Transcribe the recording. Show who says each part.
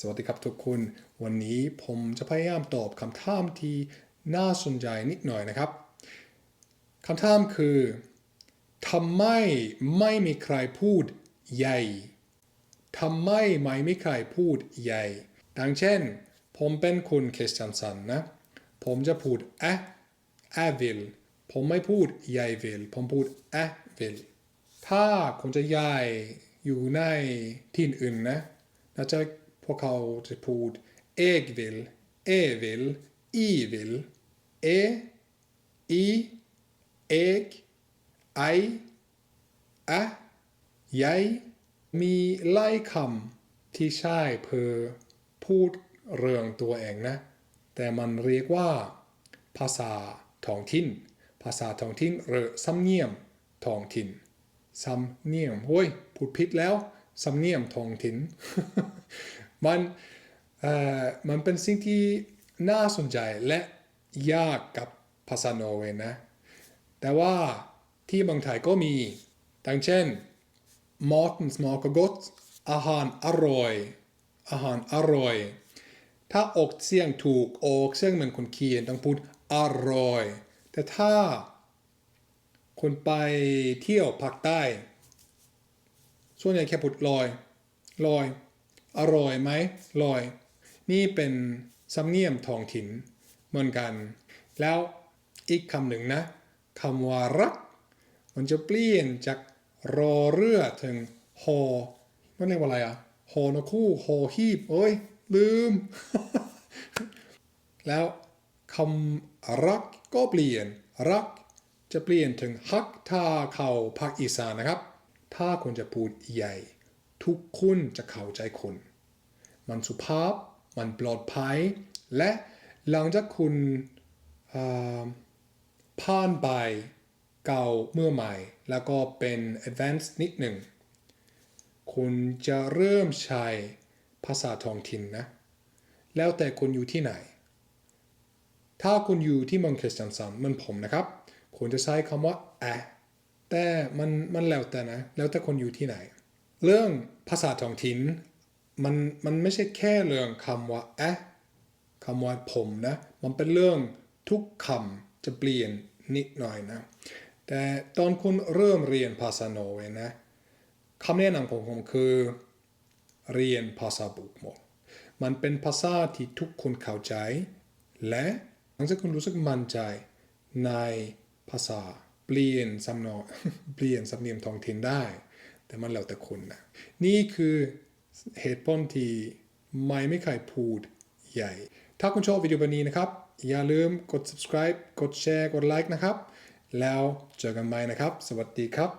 Speaker 1: สวัสดีครับทุกคน วันนี้ผมจะพยายามตอบคำถามที่น่าสนใจนิดหน่อยนะครับคำถามคือทำไมไม่มีใครพูดใหญ่ทำไมไม่มีใครพูดใหญ่ ดังเช่น ผมเป็นคุณคริสติยนสันนะ ผมจะพูดแอะแอะวิลผมไม่พูดใหญ่วิลผมพูดแอะวิลถ้าคนจะย้ายอยู่ในที่อื่นนะน่าจะ พวกเขาจะพูด jag vill, e vill, i vill, e, i, eg, ei, ä, jag มีหลายคำที่ใช้เพอพูดเรื่องตัวเองนะ แต่มันเรียกว่า ภาษาท้องถิ่น ภาษาท้องถิ่นหรือสำเนียงท้องถิ่นสำเนียงโอ้ยพูดผิดแล้ว สำเนียงท้องถิ่นมันเอ่อมันเป็นสิ่งที่น่าสนใจและยากกับภาษาโนเวนะ แต่ว่าที่เมืองไทยก็มีดังเช่น maten smakar gott อาหารอร่อย อาหารอร่อย ถ้าออกเสียงถูกออกเสียงเหมือนคนเขียนต้องพูดอร่อย แต่ถ้าคนไปเที่ยวภาคใต้ ส่วนใหญ่แค่พูดลอย ลอย อร่อยไหมลอย นี่เป็นสำเนียงท้องถิ่นเหมือนกัน แล้วอีกคำหนึ่งนะคำว่ารัก มันจะเปลี่ยนจากรอเรือถึงหอมันเรียกว่าอะไรอะหอนกคู่หอฮีบโอ้ย ลืม แล้วคำรักก็เปลี่ยน รักจะเปลี่ยนถึงฮักถ้าเข้าภาคอีสานนะครับ ถ้าคุณจะพูดใหญ่ ทุกคนจะเข้าใจคุณมันสุภาพ มันปลอดภัย และหลังจากคุณผ่านไปเก่าเมื่อใหม่ แล้วก็เป็น advanced นิดหนึ่ง คุณจะเริ่มใช้ภาษาท้องถิ่นนะ แล้วแต่คุณอยู่ที่ไหน ถ้าคุณอยู่ที่เมืองคริสตันสันเหมือนผมนะครับ คุณจะใช้คำว่าแอะ แต่มันมันแล้วแต่นะ แล้วแต่คนอยู่ที่ไหน เรื่องภาษาท้องถิ่นมันมันไม่ใช่แค่เรื่องคำว่าแอะคำว่าผมนะ มันเป็นเรื่องทุกคำจะเปลี่ยนนิดหน่อยนะ แต่ตอนคุณเริ่มเรียนภาษาโนเวนะคำแนะนำของผมคือ เรียนภาษาบุกหมด มันเป็นภาษาที่ทุกคนเข้าใจ และหลังจากคุณรู้สึกมั่นใจในภาษา เปลี่ยนสำเนาเปลี่ยนสำเนียงท้องถิ่นได้ แต่มันแล้วแต่คุณนะนี่คือเหตุผลที่ไม่ไม่เคยพูดใหญ่ ถ้าคุณชอบวิดีโอแบบนี้นะครับ อย่าลืมกด subscribe กดแชร์ กดไลค์นะครับ แล้วเจอกันใหม่นะครับ สวัสดีครับ